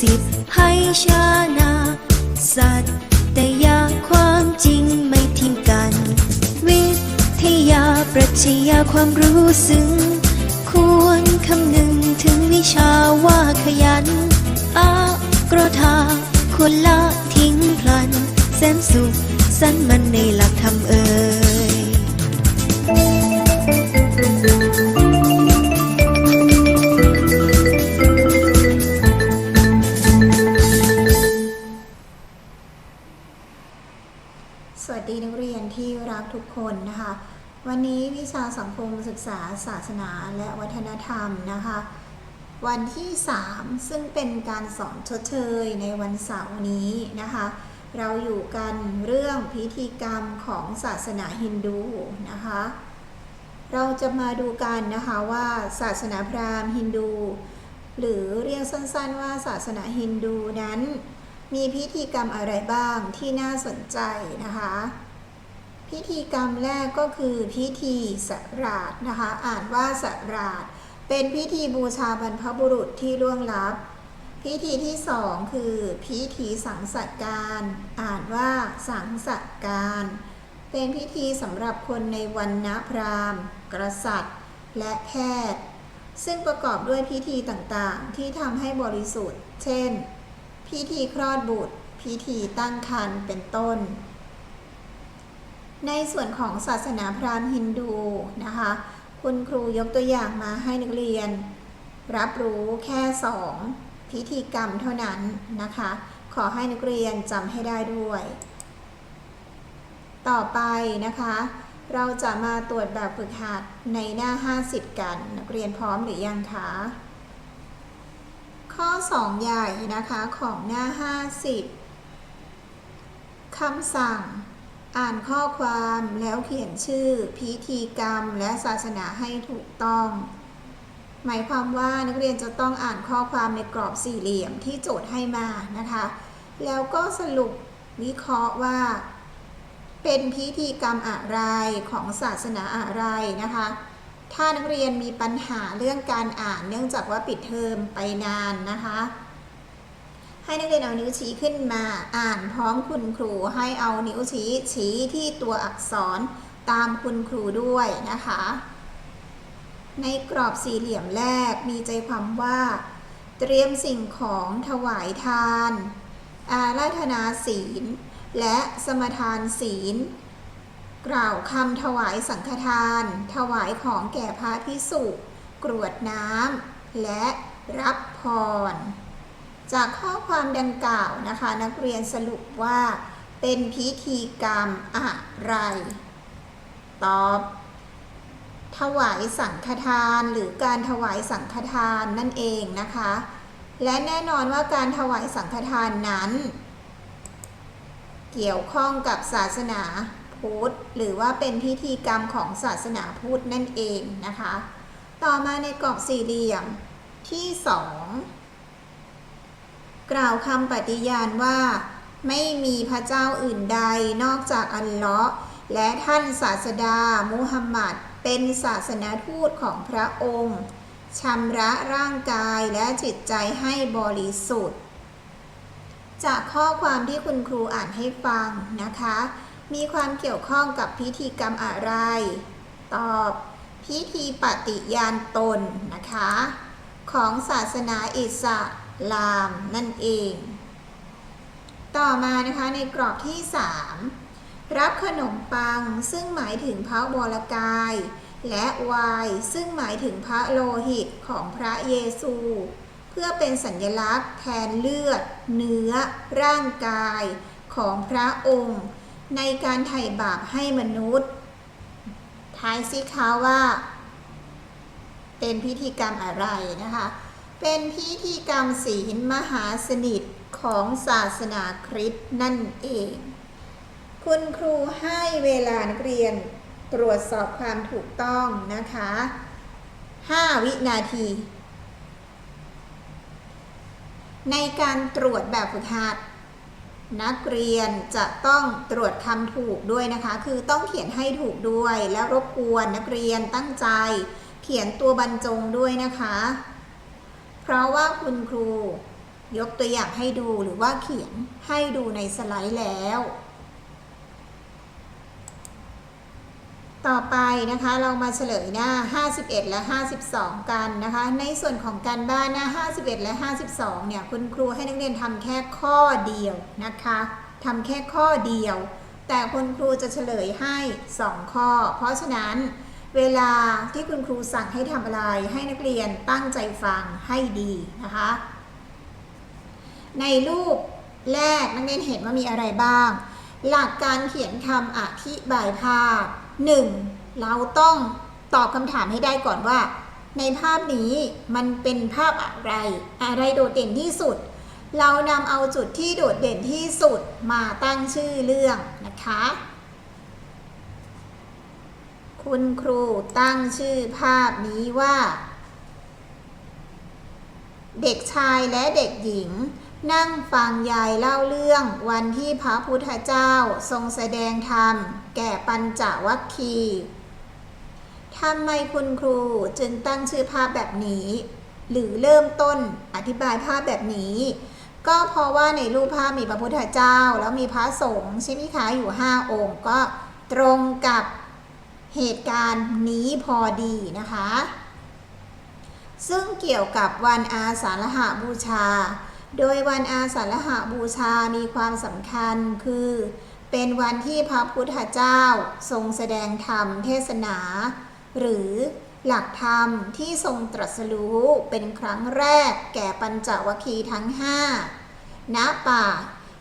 สิบให้ชานา สัตย์แต่ยาความจริงไม่ทิ้งกัน วิทยาปรัชญาความรู้ซึ้งควรคำนึงถึงวิชาว่าขยัน อากรธาควรละทิ้งพลัน แสนสุขสันมันในหลักธรรมเอ่ย สวัสดีนักเรียนที่รักทุกคนนะคะ วันนี้วิชาสังคมศึกษาศาสนาและวัฒนธรรมนะคะ วันที่ 3 ซึ่งเป็นการสอนชดเชยในวันเสาร์นี้นะคะ เราอยู่กันเรื่องพิธีกรรมของศาสนาฮินดูนะคะ เราจะมาดูกันนะคะว่าศาสนาพราหมณ์ฮินดู หรือเรียกสั้นๆว่าศาสนาฮินดูนั้น มีพิธีกรรมอะไรบ้างที่น่าสนใจนะคะ พิธีกรรมแรกก็คือพิธีสราดนะคะ อ่านว่าสราดเป็นพิธีบูชาบรรพบุรุษที่ล่วงลับ พิธีที่สองคือพิธีสังสการ อ่านว่าสังสการ เป็นพิธีสำหรับคนในวันณพราหมณ์ กษัตริย์ และแพทย์ ซึ่งประกอบด้วยพิธีต่างๆ ที่ทำให้บริสุทธิ์ เช่น พิธีคลอดบุตร พิธีตั้งครรภ์เป็นต้น ในส่วนของศาสนาพราหมณ์ฮินดูนะคะ คุณครูยกตัวอย่างมาให้นักเรียน รับรู้แค่สองพิธีกรรมเท่านั้นนะคะ ขอให้นักเรียนจำให้ได้ด้วย ต่อไปนะคะ เราจะมาตรวจแบบฝึกหัดในหน้า 50 กัน นักเรียนพร้อมหรือยังคะ ข้อ 2 ใหญ่นะคะของหน้า 50 คำสั่ง อ่านข้อความแล้วเขียนชื่อ พิธีกรรมและศาสนาให้ถูกต้อง หมายความว่านักเรียนจะต้องอ่านข้อความในกรอบสี่เหลี่ยมที่โจทย์ให้มานะคะ แล้วก็สรุปวิเคราะห์ว่า เป็นพิธีกรรมอะไรของศาสนาอะไรนะคะ ถ้านักเรียนมีปัญหาเรื่องการอ่าน เนื่องจากว่าปิดเทอมไปนานนะคะ ให้นักเรียนเอานิ้วชี้ขึ้นมาอ่านพร้อมคุณครูให้เอานิ้วชี้ชี้ที่ตัวอักษรตามคุณครูด้วยนะคะ ในกรอบสี่เหลี่ยมแรกมีใจความว่า เตรียมสิ่งของถวายทาน อาราธนาศีล และสมทานศีล กล่าวคำถวายสังฆทาน ถวายของแก่พระพิสุกรวดน้ำและรับพร จากข้อความดังกล่าวนะคะ นักเรียนสรุปว่า เป็นพิธีกรรมอะไร ตอบ ถวายสังฆทานหรือการถวายสังฆทานนั่นเองนะคะ และแน่นอนว่าการถวายสังฆทานนั้น เกี่ยวข้องกับศาสนา พุทธ หรือว่าเป็นพิธีกรรมของศาสนาพุทธนั่นเองนะคะ ต่อมาในกรอบสี่เหลี่ยมที่สองกล่าวคำปฏิญาณว่า ไม่มีพระเจ้าอื่นใดนอกจากอัลเลาะห์และท่านศาสดามุฮัมมัดเป็นศาสนาทูตของพระองค์ชำระร่างกายและจิตใจให้บริสุทธิ์ จากข้อความที่คุณครูอ่านให้ฟังนะคะ มีความเกี่ยวข้องกับพิธีกรรมอะไร ตอบพิธีปฏิญาณตนนะคะ ของศาสนาอิสลามนั่นเอง ต่อมานะคะในกรอบที่ 3 รับขนมปังซึ่งหมายถึงพระวรกาย และวน์ซึ่งหมายถึงพระโลหิตของพระเยซู เพื่อเป็นสัญลักษณ์แทนเลือด เนื้อ ร่างกายของพระองค์ ในการไถ่บาปให้มนุษย์ทายสิคะว่า เป็นพิธีกรรมอะไรนะคะ เป็นพิธีกรรมศีลมหาสนิทของศาสนาคริสต์นั่นเอง คุณครูให้เวลานักเรียนตรวจสอบความถูกต้องนะคะ 5 วินาที ในการตรวจแบบฝึกหัด นักเรียนจะต้องตรวจคำถูกด้วยนะคะ คือต้องเขียนให้ถูกด้วย แล้วรบกวนนักเรียนตั้งใจ เขียนตัวบรรจงด้วยนะคะ เพราะว่าคุณครูยกตัวอย่างให้ดูหรือว่าเขียนให้ดูในสไลด์แล้ว ต่อไปนะคะเรามาเฉลยหน้า 51 และ 52 กันนะคะ ในส่วนของการบ้านหน้า 51 และ 52 เนี่ยคุณครูให้นักเรียนทำแค่ข้อเดียวนะคะทำแค่ข้อเดียว แต่คุณครูจะเฉลยให้ 2 ข้อ เพราะฉะนั้นเวลาที่คุณครูสั่งให้ทำอะไร ให้นักเรียนตั้งใจฟังให้ดีนะคะ ในรูปแรกนักเรียนเห็นว่ามีอะไรบ้าง หลักการเขียนคำอธิบายภาพ 1. เราต้องตอบคำถามให้ได้ก่อนว่า ในภาพนี้มันเป็นภาพอะไร อะไรโดดเด่นที่สุด เรานำเอาจุดที่โดดเด่นที่สุดมาตั้งชื่อเรื่องนะคะ คุณครูตั้งชื่อภาพนี้ว่า เด็กชายและเด็กหญิง นั่งฟังยายเล่าเรื่องวันที่พระพุทธเจ้าทรงแสดงธรรม แก่ปัญจวัคคีทำไมคุณครูจึงตั้งชื่อภาพแบบนี้ หรือเริ่มต้นอธิบายภาพแบบนี้ ก็เพราะว่าในรูปภาพมีพระพุทธเจ้า แล้วมีพระสงฆ์ใช่ไหมคะอยู่ 5 องค์ ก็ตรงกับเหตุการณ์นี้พอดีนะคะ ซึ่งเกี่ยวกับวันอาสาฬหบูชา โดยวันอาสาฬหบูชามีความสำคัญคือ เป็นวันที่พระพุทธเจ้าทรงแสดงธรรมเทศนา หรือหลักธรรมที่ทรงตรัสรู้เป็นครั้งแรกแก่ปัญจวัคคีย์ทั้งห้าณป่า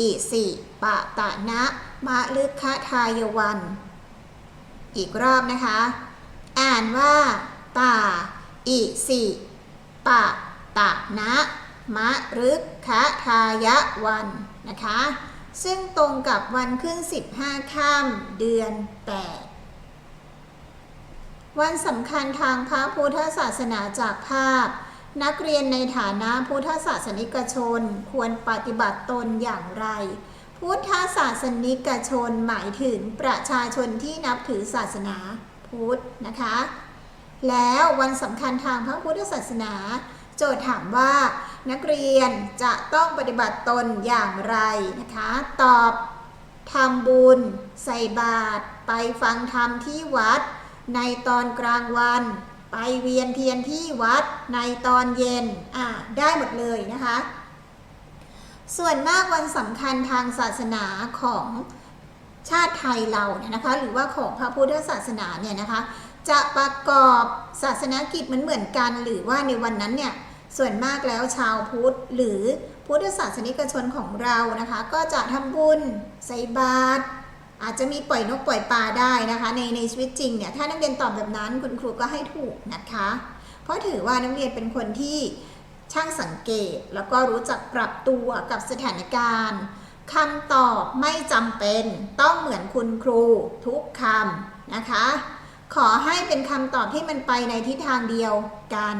อิสิปะตะนะมะลึกคะทายวัน อีกรอบนะคะ อ่านว่า ป่า อิสิปะตะนะ มะรึกคะทายะวันนะคะ ซึ่งตรงกับวันขึ้น 15ค่ำเดือน 8 วันสำคัญทางพระพุทธศาสนาจากภาพ นักเรียนในฐานะพุทธศาสนิกชนควรปฏิบัติตนอย่างไร พุทธศาสนิกชนหมายถึงประชาชนที่นับถือศาสนาพุทธนะคะ แล้ววันสำคัญทางพระพุทธศาสนา จทย์ถามว่านักเรียนจะต้องปฏิบัติตนอย่างไรนะคะ ตอบทำบุญ ใส่บาตรไปฟังธรรมที่วัด ในตอนกลางวัน ไปเวียนเทียนที่วัดในตอนเย็นอ่าได้หมดเลยนะคะ ส่วนมากวันสำคัญทางศาสนาของชาติไทยเราเนี่ยนะคะ หรือว่าของพระพุทธศาสนาเนี่ยนะคะ จะประกอบศาสนกิจเหมือนเหมือนกัน หรือว่าในวันนั้นเนี่ย ส่วนมากแล้วชาวพุทธหรือพุทธศาสนิกชนของเรานะคะ ก็จะทำบุญใส่บาตรอาจจะมีปล่อยนกปล่อยปลาได้นะคะ ในในชีวิตจริงเนี่ยถ้านักเรียนตอบแบบนั้นคุณครูก็ให้ถูกนะคะ เพราะถือว่านักเรียนเป็นคนที่ช่างสังเกตแล้วก็รู้จักปรับตัวกับสถานการณ์คำตอบไม่จำเป็นต้องเหมือนคุณครูทุกคำนะคะ ขอให้เป็นคำตอบที่มันไปในทิศทางเดียวกัน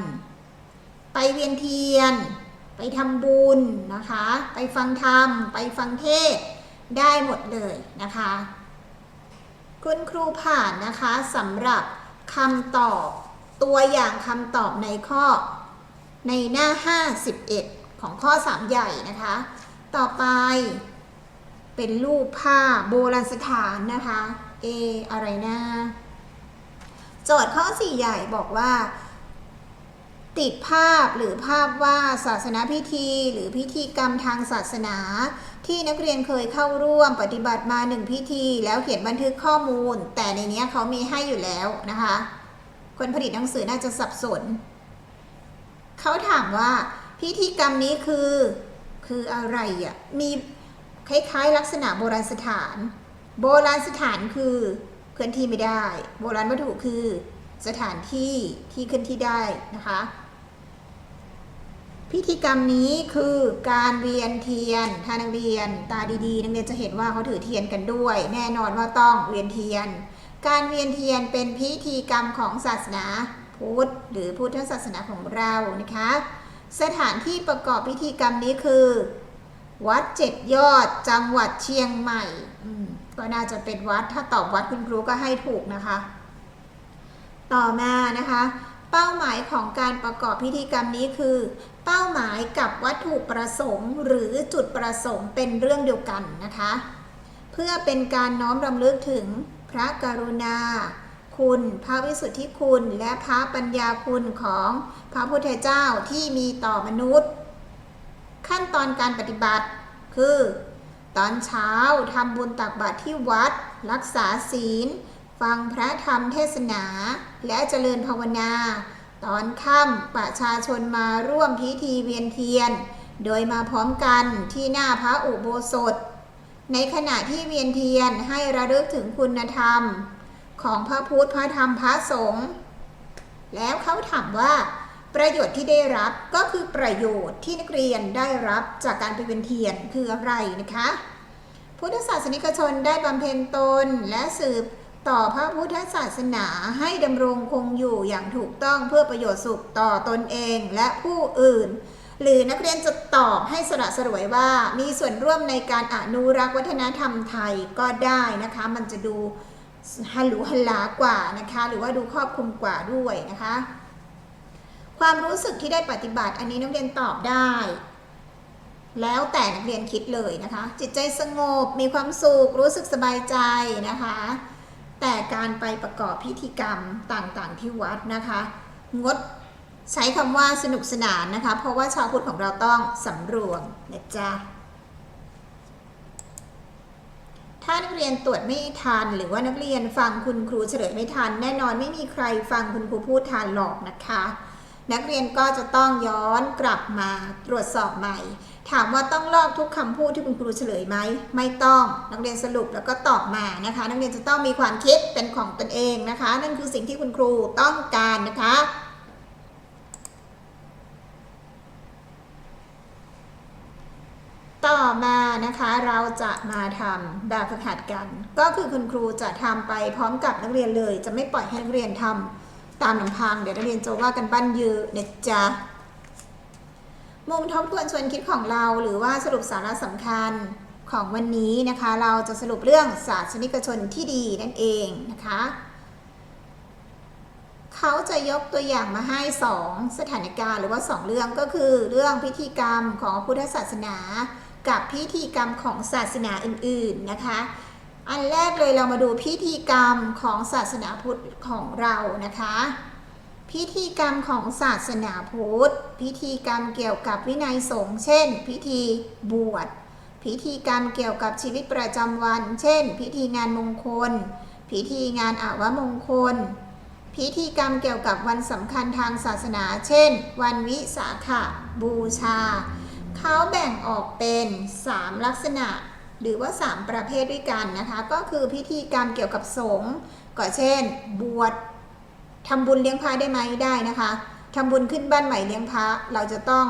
ไปเวียนเทียน ไปทำบุญนะคะ ไปฟังธรรม ไปฟังเทศได้หมดเลยนะคะ คุณครูผ่านนะคะสำหรับคำตอบตัวอย่างคำตอบในข้อในหน้า 51 ของข้อ 3 ใหญ่นะคะ ต่อไปเป็นรูปภาพโบราณสถานนะคะเออะไรนะ โจทย์ข้อ 4 ใหญ่บอกว่า ติดภาพหรือภาพว่าศาสนาพิธี หรือพิธีกรรมทางศาสนา ที่นักเรียนเคยเข้าร่วมปฏิบัติมาหนึ่งพิธี แล้วเขียนบันทึกข้อมูล แต่ในนี้เขามีให้อยู่แล้วนะคะ คนผลิตหนังสือน่าจะสับสน เขาถามว่า พิธีกรรมนี้คือ คืออะไรอะ่ะมีคล้ายๆ ลักษณะโบราณสถาน โบราณสถานคือเคลื่อนที่ไม่ได้ โบราณวัตถุคือสถานที่ที่เคลื่อนที่ได้นะคะ พิธีกรรมนี้คือการเวียนเทียนถ้านักเรียน ตาดีๆ นักเรียนจะเห็นว่าเขาถือเทียนกันด้วย แน่นอนว่าต้องเวียนเทียน การเวียนเทียนเป็นพิธีกรรมของศาสนาพุทธหรือพุทธศาสนาของเรานะคะ สถานที่ประกอบพิธีกรรมนี้คือ วัดเจ็ดยอดจังหวัดเชียงใหม่ก็น่าจะเป็นวัดถ้าตอบวัดคุณครูก็ให้ถูกนะคะ ต่อมานะคะ เป้าหมายของการประกอบพิธีกรรมนี้คือ เป้าหมายกับวัตถุประสงค์หรือจุดประสงค์เป็นเรื่องเดียวกันนะคะ เพื่อเป็นการน้อมรำลึกถึงพระกรุณา คุณพระวิสุทธิคุณและพระปัญญาคุณของพระพุทธเจ้าที่มีต่อมนุษย์ ขั้นตอนการปฏิบัติคือ ตอนเช้าทำบุญตักบาตรที่วัด รักษาศีล ฟังพระธรรมเทศนา และเจริญภาวนา ตอนค่ำประชาชนมาร่วมพิธีเวียนเทียน โดยมาพร้อมกันที่หน้าพระอุโบสถ ในขณะที่เวียนเทียนให้ระลึกถึงคุณธรรม ของพระพุทธพระธรรมพระสงฆ์แล้วเขาถามว่า ประโยชน์ที่ได้รับก็คือประโยชน์ที่นักเรียนได้รับจากการไปเวียนเทียนคืออะไรนะคะ พุทธศาสนิกชนได้บำเพ็ญตนและสืบ ต่อพระพุทธศาสนาให้ดำรงคงอยู่อย่างถูกต้องเพื่อประโยชน์สุขต่อตนเองและผู้อื่น หรือนักเรียนจะตอบให้สระสรวยว่ามีส่วนร่วมในการอนุรักษ์วัฒนธรรมไทยก็ได้นะคะ มันจะดูฮัลลุฮัลลากว่านะคะ หรือว่าดูครอบคลุมกว่าด้วยนะคะ ความรู้สึกที่ได้ปฏิบัติอันนี้นักเรียนตอบได้แล้วแต่นักเรียนคิดเลยนะคะ จิตใจสงบมีความสุขรู้สึกสบายใจนะคะ แต่การไปประกอบพิธีกรรมต่างๆ ที่วัดนะคะ งดใช้คำว่าสนุกสนานนะคะ เพราะว่าชาวพุทธของเราต้องสำรวมนะจ๊ะถ้านักเรียนตรวจไม่ทันหรือว่านักเรียนฟังคุณครูเฉลยไม่ทัน แน่นอนไม่มีใครฟังคุณครูพูดทันหรอกนะคะ นักเรียนก็จะต้องย้อนกลับมาตรวจสอบใหม่ ถามว่าต้องลอกทุกคำพูดที่คุณครูเฉลยไหม ไม่ต้อง นักเรียนสรุปแล้วก็ตอบมานะคะ นักเรียนจะต้องมีความคิดเป็นของตนเองนะคะ นั่นคือสิ่งที่คุณครูต้องการนะคะต่อมานะคะเราจะมาทำแบบฝึกหัดกัน ก็คือคุณครูจะทำไปพร้อมกับนักเรียนเลย จะไม่ปล่อยให้นักเรียนทำ ตามลำพัง เดี๋ยวนักเรียนจะว่ากันบ้านเยอะนะจ๊ะมุมทบทวนชวนคิดของเราหรือว่าสรุปสาระสำคัญของวันนี้นะคะ เราจะสรุปเรื่องศาสนิกชนที่ดีนั่นเองนะคะ เขาจะยกตัวอย่างมาให้ 2 สถานการณ์หรือว่า 2 เรื่องก็คือเรื่องพิธีกรรมของพุทธศาสนา กับพิธีกรรมของศาสนาอื่น ๆนะคะ อันแรกเลยเรามาดูพิธีกรรมของศาสนาพุทธของเรานะคะ พิธีกรรมของศาสนาพุทธ พิธีกรรมเกี่ยวกับวินัยสงฆ์เช่น พิธีบวช พิธีกรรมเกี่ยวกับชีวิตประจำวัน เช่น พิธีงานมงคล พิธีงานอาวมงคล พิธีกรรมเกี่ยวกับวันสำคัญทางศาสนา เช่น วันวิสาขบูชา เขาแบ่งออกเป็น 3 ลักษณะ หรือว่า 3 ประเภทด้วยกันนะคะ ก็คือพิธีกรรมเกี่ยวกับสงฆ์ก็เช่น บวชทำบุญเลี้ยงพระได้ไหมได้นะคะทำบุญขึ้นบ้านใหม่เลี้ยงพระเราจะต้อง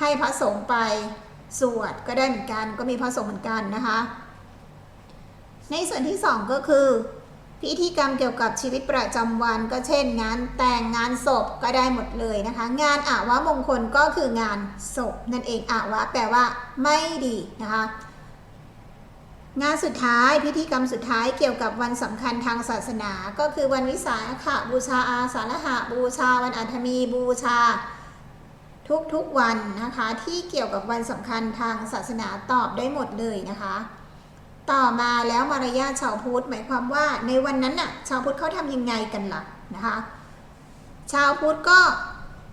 ให้พระสงฆ์ไปสวดก็ได้เหมือนกันก็มีพระสงฆ์เหมือนกันนะคะ ในส่วนที่สองก็คือ พิธีกรรมเกี่ยวกับชีวิตประจำวันก็เช่น งานแต่งงานศพก็ได้หมดเลยนะคะ งานอาวะมงคลก็คืองานศพนั่นเองอาวะแปลว่าไม่ดีนะคะ งานสุดท้ายพิธีกรรมสุดท้ายเกี่ยวกับวันสำคัญทางศาสนา ก็คือวันวิสาขบูชาอาสาฬหะบูชา วันอัฐมีบูชา ทุกๆวันนะคะ ที่เกี่ยวกับวันสำคัญทางศาสนาตอบได้หมดเลยนะคะ ต่อมาแล้วมารยาทชาวพุทธหมายความว่าในวันนั้นน่ะชาวพุทธเขาทำยังไงกันล่ะนะคะ ชาวพุทธก็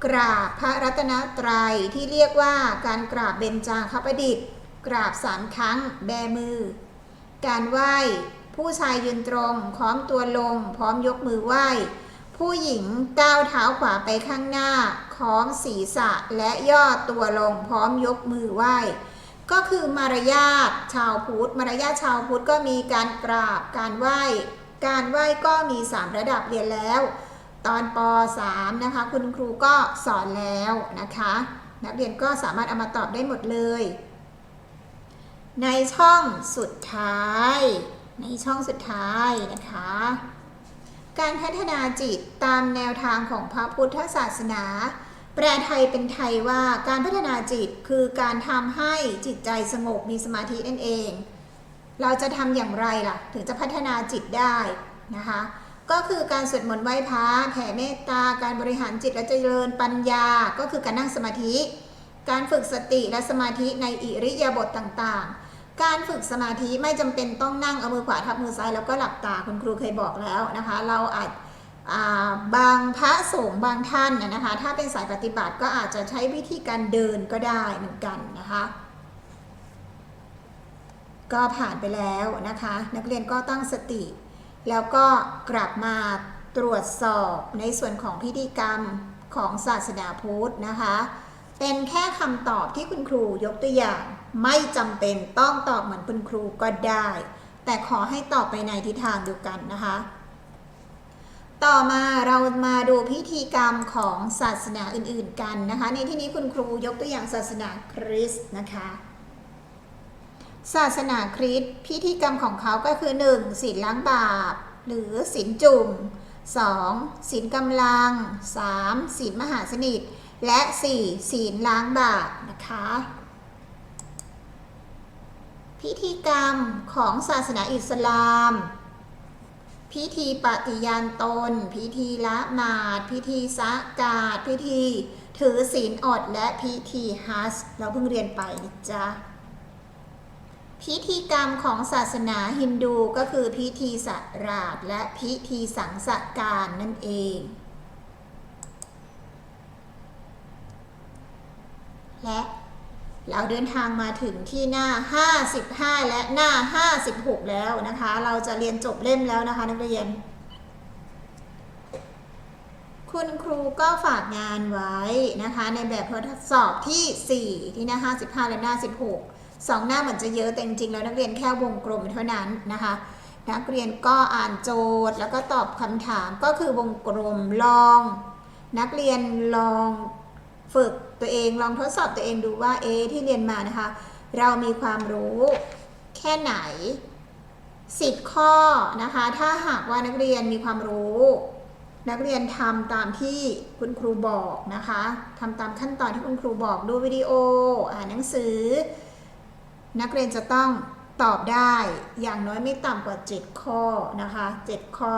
กราบพระรัตนตรัยที่เรียกว่าการกราบเบญจางคประดิษฐ์กราบสามครั้ง แบมือ การไหว้ ผู้ชายยืนตรงพร้อมตัวลง พร้อมยกมือไหว้ ผู้หญิงก้าวเท้าขวาไปข้างหน้าคล้องศีรษะและย่อตัวลงพร้อมยกมือไหว้ ก็คือมารยาทชาวพุทธมารยาทชาวพุทธก็มีการกราบการไหว้ การไหว้ก็มี 3 ระดับเรียนแล้ว ตอนป .3 นะคะ คุณครูก็สอนแล้วนะคะ นักเรียนก็สามารถเอามาตอบได้หมดเลย ในช่องสุดท้าย ในช่องสุดท้ายนะคะ การพัฒนาจิตตามแนวทางของพระพุทธศาสนา แปลไทยเป็นไทยว่าการพัฒนาจิตคือการทำให้จิตใจสงบมีสมาธินั่นเอง เราจะทำอย่างไรล่ะ ถึงจะพัฒนาจิตได้นะคะ ก็คือการสวดมนต์ไหว้พระแผ่เมตตา การบริหารจิตและเจริญปัญญา ก็คือการนั่งสมาธิ การฝึกสติและสมาธิในอิริยาบถต่างๆ การฝึกสมาธิไม่จำเป็นต้องนั่งเอามือขวาทับมือซ้ายแล้วก็หลับตาคุณครูเคยบอกแล้วนะคะ เราอาจาบางพระสงฆ์บางท่านนะคะ ถ้าเป็นสายปฏิบัติก็อาจจะใช้วิธีการเดินก็ได้เหมือนกันนะคะ ก็ผ่านไปแล้วนะคะ นักเรียนก็ตั้งสติ แล้วก็กลับมาตรวจสอบในส่วนของพิธีกรรมของศาสนาพุทธนะคะ เป็นแค่คำตอบที่คุณครูยกตัวอย่าง ไม่จำเป็นต้องตอบเหมือนคุณครูก็ได้ แต่ขอให้ตอบไปในทิศทางเดียวกันนะคะ ต่อมาเรามาดูพิธีกรรมของศาสนาอื่นๆกันนะคะ ในที่นี้คุณครูยกตัวอย่างศาสนาคริสต์นะคะ ศาสนาคริสต์พิธีกรรมของเขาก็คือ 1. ศีลล้างบาป หรือศีลจุ่ม 2. ศีลกำลัง 3. ศีลมหาสนิท และ 4. ศีลล้างบาปนะคะ พิธีกรรมของศาสนาอิสลาม พิธีปฏิญาณตน พิธีละหมาด พิธีสะกาด พิธีถือศีลอดและพิธีฮัสเราเพิ่งเรียนไปนะจ๊ะพิธีกรรมของศาสนาฮินดูก็คือพิธีสราดและพิธีสังสการนั่นเอง และ เราเดินทางมาถึงที่หน้า 55 และหน้า 56 แล้วนะคะ เราจะเรียนจบเล่มแล้วนะคะ นักเรียน คุณครูก็ฝากงานไว้นะคะ ในแบบทดสอบที่ 4 ที่หน้า 55 และหน้า 16สองหน้าเหมือนจะเยอะแต่จริงๆแล้วนักเรียนแค่วงกลมเท่านั้นนะคะนักเรียนก็อ่านโจทย์แล้วก็ตอบคำถามก็คือวงกลมลอง นักเรียนลองฝึก ตัวเองลองทดสอบตัวเองดูว่าเอที่เรียนมานะคะ เรามีความรู้แค่ไหน 10 ข้อนะคะ ถ้าหากว่านักเรียนมีความรู้ นักเรียนทำตามที่คุณครูบอกนะคะทำตามขั้นตอนที่คุณครูบอกดูวิดีโออ่านหนังสือ นักเรียนจะต้องตอบได้อย่างน้อยไม่ต่ำกว่า 7 ข้อนะคะ 7 ข้อ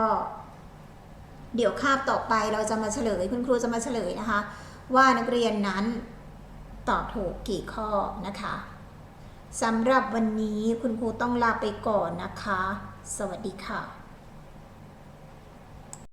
เดี๋ยวคาบต่อไปเราจะมาเฉลย คุณครูจะมาเฉลยนะคะ ว่านักเรียนนั้นตอบถูกกี่ข้อนะคะสำหรับวันนี้คุณครูต้องลาไปก่อนนะคะ สวัสดีค่ะ